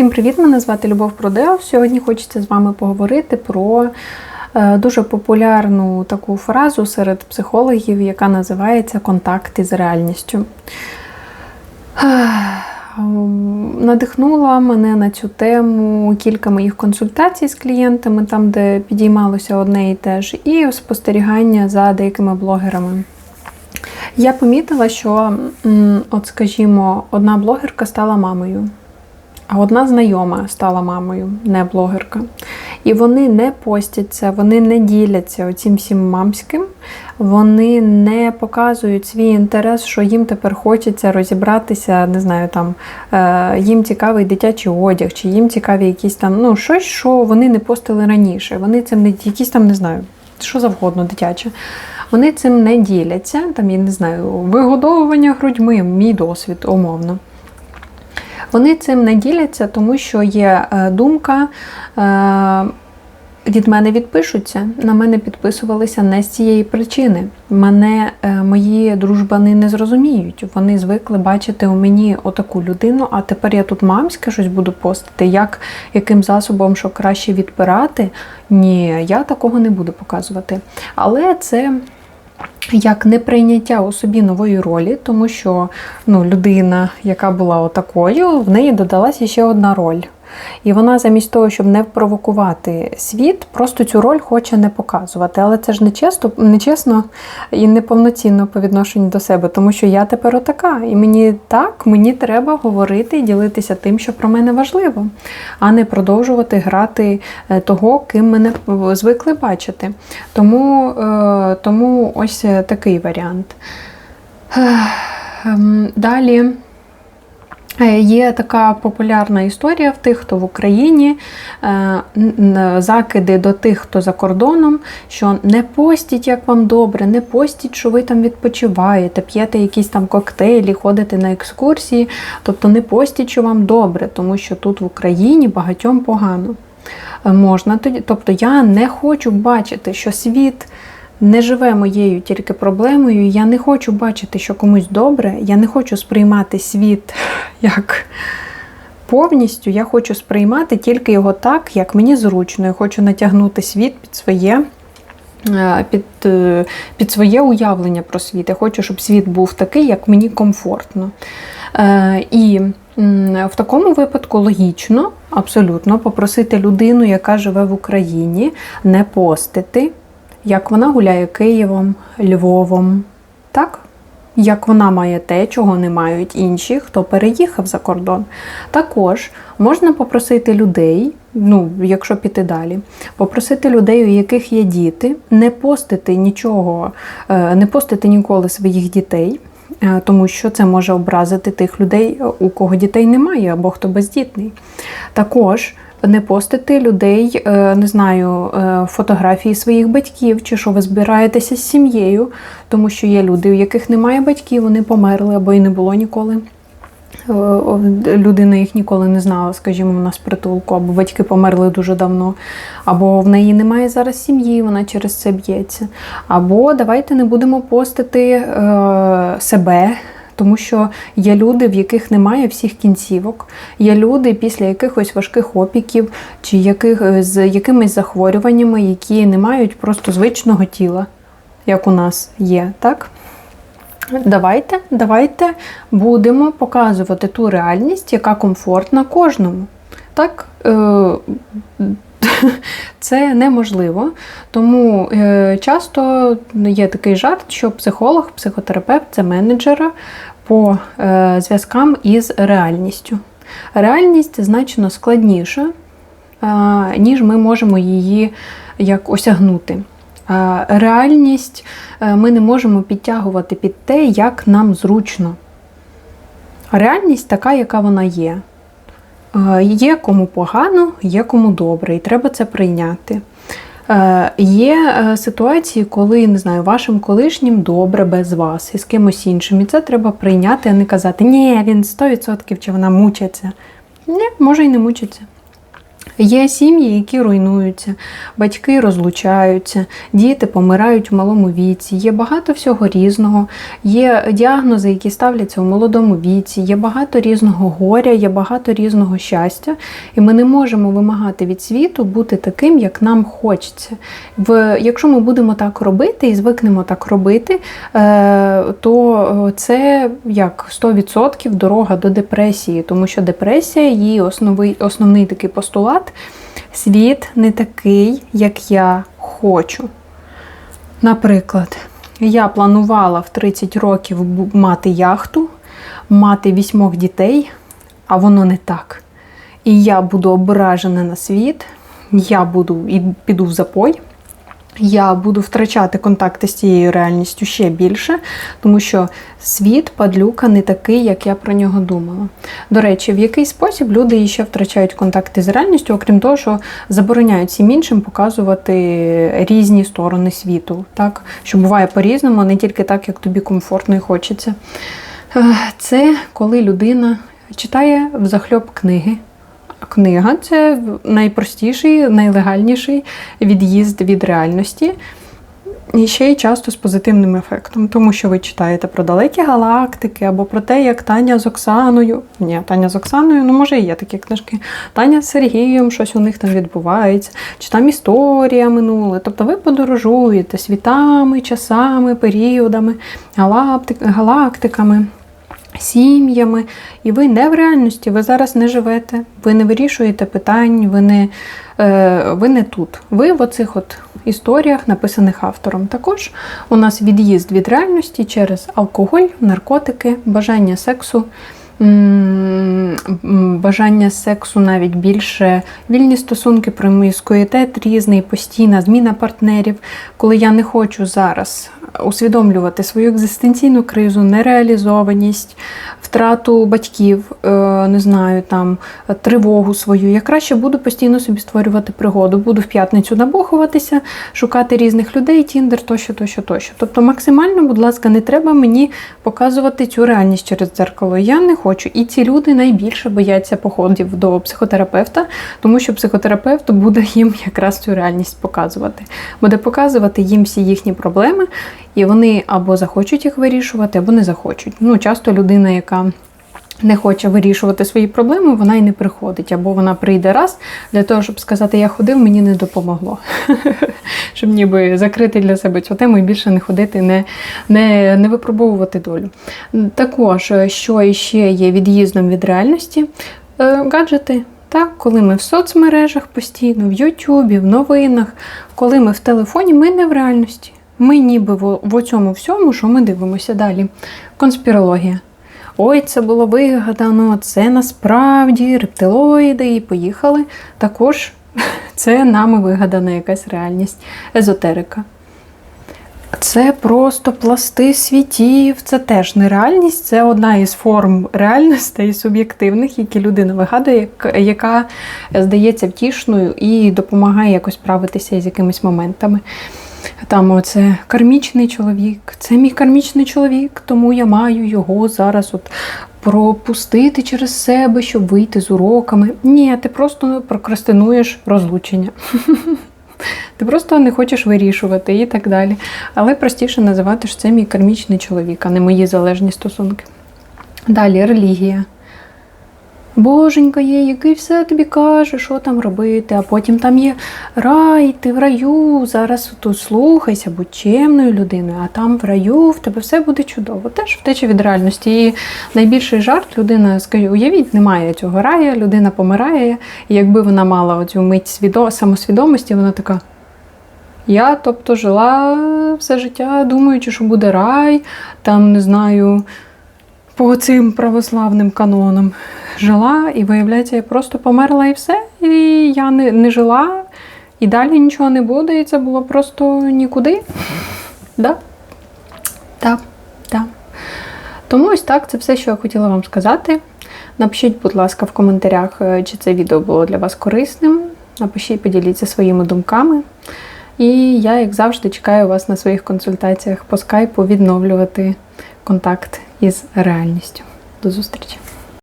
Всім привіт! Мене звати Любов Продео. Сьогодні хочеться з вами поговорити про е, дуже популярну таку фразу серед психологів, яка називається контакт із реальністю. Надихнула мене на цю тему кілька моїх консультацій з клієнтами, там, де підіймалося одне і те ж, і спостерігання за деякими блогерами. Я помітила, що, от скажімо, одна блогерка стала мамою. А одна знайома стала мамою, не блогерка. І вони не постяться, вони не діляться оцім всім мамським, вони не показують свій інтерес, що їм тепер хочеться розібратися, не знаю, там е, їм цікавий дитячий одяг, чи їм цікаві якісь там, ну, щось, що вони не постили раніше. Вони цим не якісь там, не знаю, що завгодно дитяче. Вони цим не діляться, там, я не знаю, вигодовування грудьми, мій досвід, умовно. Вони цим не діляться, тому що є е, думка. Е, від мене відпишуться, на мене підписувалися не з цієї причини. Мене е, мої дружбани не зрозуміють. Вони звикли бачити у мені отаку людину, а тепер я тут мамське щось буду постити. Як яким засобом, що краще відпирати? Ні, я такого не буду показувати. Але це як неприйняття у собі нової ролі, тому що ну, людина, яка була отакою, в неї додалася ще одна роль. І вона замість того, щоб не провокувати світ, просто цю роль хоче не показувати. Але це ж не чесно, і неповноцінно по відношенню до себе, тому що я тепер отака. І мені так, мені треба говорити і ділитися тим, що про мене важливо, а не продовжувати грати е, того, ким мене звикли бачити. Тому, е, Тому ось такий варіант. Ем, далі. Е, є така популярна історія в тих, хто в Україні, е, закиди до тих, хто за кордоном, що не постіть, як вам добре, не постіть, що ви там відпочиваєте, п'єте якісь там коктейлі, ходите на екскурсії. Тобто не постіть, що вам добре, тому що тут в Україні багатьом погано. Е, можна тоді, Тобто я не хочу бачити, що світ не живе моєю тільки проблемою. Я не хочу бачити, що комусь добре. Я не хочу сприймати світ як повністю. Я хочу сприймати тільки його так, як мені зручно. Я хочу натягнути світ під своє. Е, під е, під своє уявлення про світ. Я хочу, щоб світ був такий, як мені комфортно. Е, і в такому випадку логічно, абсолютно, попросити людину, яка живе в Україні, не постити як вона гуляє Києвом, Львовом, так? Як вона має те, чого не мають інші, хто переїхав за кордон. Також можна попросити людей, ну, якщо піти далі, попросити людей, у яких є діти, не постити нічого, е, не постити ніколи своїх дітей, е, тому що це може образити тих людей, у кого дітей немає, або хто бездітний. Також не постити людей, е, не знаю, е, фотографії своїх батьків, чи що ви збираєтеся з сім'єю, тому що є люди, у яких немає батьків, вони померли або і не було ніколи. Е, людина їх ніколи не знала, скажімо, в нас притулку, або батьки померли дуже давно, або в неї немає зараз сім'ї, вона через це б'ється. Або давайте не будемо постити е, себе тому що є люди, в яких немає всіх кінцівок, є люди після якихось важких опіків чи яких, е, з якимись захворюваннями, які не мають просто звичного тіла, як у нас є. так? Давайте, давайте будемо показувати ту реальність, яка комфортна кожному. Так, е, це неможливо. Тому е, часто є такий жарт, що психолог, психотерапевт це менеджера по е, зв'язкам із реальністю. Реальність значно складніша, е, ніж ми можемо її як осягнути. Реальність ми не можемо підтягувати під те, як нам зручно. Реальність така, яка вона є. Є кому погано, є кому добре, і треба це прийняти. Е, є е, ситуації, коли не знаю, вашим колишнім добре без вас і з кимось іншим. І це треба прийняти, а не казати, ні, він 100% чи вона мучиться. Ні, може і не мучиться. Є сім'ї, які руйнуються, батьки розлучаються, діти помирають у малому віці. Є багато всього різного. Є діагнози, які ставляться у молодому віці. Є багато різного горя, є багато різного щастя. І ми не можемо вимагати від світу бути таким, як нам хочеться. В, Якщо ми будемо так робити і звикнемо так робити, е, то це як 100% дорога до депресії, тому що депресія її основний, основний такий постулат. Світ не такий, як я хочу. Наприклад, я планувала в 30 років мати яхту, мати вісьмох дітей, а воно не так. І я буду ображена на світ, я буду і піду в запой. Я буду втрачати контакти з цією реальністю ще більше, тому що світ падлюка не такий, як я про нього думала. До речі, в який спосіб люди ще втрачають контакти з реальністю, окрім того, що забороняють всім іншим показувати різні сторони світу, так? що буває по-різному, не тільки так, як тобі комфортно і хочеться. Е, Це коли людина читає взахльоб книги. Книга це найпростіший, найлегальніший від'їзд від реальності. І ще й часто з позитивним ефектом, тому що ви читаєте про далекі галактики або про те, як Таня з Оксаною. Ні, Таня з Оксаною, ну може і є такі книжки. Таня з Сергієм, щось у них там відбувається, чи там історія минуле. Тобто ви подорожуєте світами, часами, періодами, галактик- галактиками сім'ями, і ви не в реальності, ви зараз не живете, ви не вирішуєте питань, ви не, е, ви не тут. Ви в оцих от історіях, написаних автором. Також у нас від'їзд від реальності через алкоголь, наркотики, бажання сексу. Бажання сексу навіть більше вільні стосунки, проміскуїтет різний, постійна зміна партнерів. Коли я не хочу зараз усвідомлювати свою екзистенційну кризу, нереалізованість, втрату батьків, е, не знаю, там тривогу свою. Я краще буду постійно собі створювати пригоду. Буду в п'ятницю набухуватися, шукати різних людей, тіндер, тощо, тощо, тощо. Тобто, максимально, будь ласка, не треба мені показувати цю реальність через дзеркало. Я не хочу. І ці люди найбільше бояться походів до психотерапевта, тому що психотерапевт буде їм якраз цю реальність показувати. Буде показувати їм всі їхні проблеми, і вони або захочуть їх вирішувати, або не захочуть. Ну, часто людина, яка не хоче вирішувати свої проблеми, вона й не приходить. Або вона прийде раз для того, щоб сказати, я ходив, мені не допомогло. Щоб ніби закрити для себе цю тему і більше не ходити, не, не, не випробовувати долю. Також, що іще є від'їздом від реальності, Е, гаджети. Так, коли ми в соцмережах постійно, в Ютубі, в новинах, коли ми в телефоні, ми не в реальності. Ми ніби в, цьому всьому, що ми дивимося далі. Конспірологія. Ой, це було вигадано, це насправді рептилоїди і поїхали. Також це нами вигадана якась реальність, езотерика. Це просто пласти світів, це теж не реальність, це одна із форм реальностей суб'єктивних, які людина вигадує, яка здається втішною і допомагає якось справитися з якимись моментами. Там оце кармічний чоловік, це мій кармічний чоловік, тому я маю його зараз от пропустити через себе, щоб вийти з уроками. Ні, ти просто прокрастинуєш розлучення. Ти просто не хочеш вирішувати і так далі. Але простіше називати що це мій кармічний чоловік, а не мої залежні стосунки. Далі релігія. Боженька є, який все тобі каже, що там робити, а потім там є рай, ти в раю, зараз тут слухайся, будь чемною людиною, а там в раю в тебе все буде чудово. Теж втеча від реальності. І найбільший жарт людина скаже, уявіть, немає цього рая, людина помирає, і якби вона мала оцю мить свідо... самосвідомості, вона така. Я, тобто, жила все життя, думаючи, що буде рай, там не знаю, по цим православним канонам жила, і виявляється, я просто померла і все. І я не, не жила, і далі нічого не буде, і це було просто нікуди. Да? Так, так. Тому ось так, це все, що я хотіла вам сказати. Напишіть, будь ласка, в коментарях, е, чи це відео було для вас корисним. Напишіть, поділіться своїми думками. І я, як завжди, чекаю вас на своїх консультаціях по скайпу відновлювати контакт із реальністю. До зустрічі!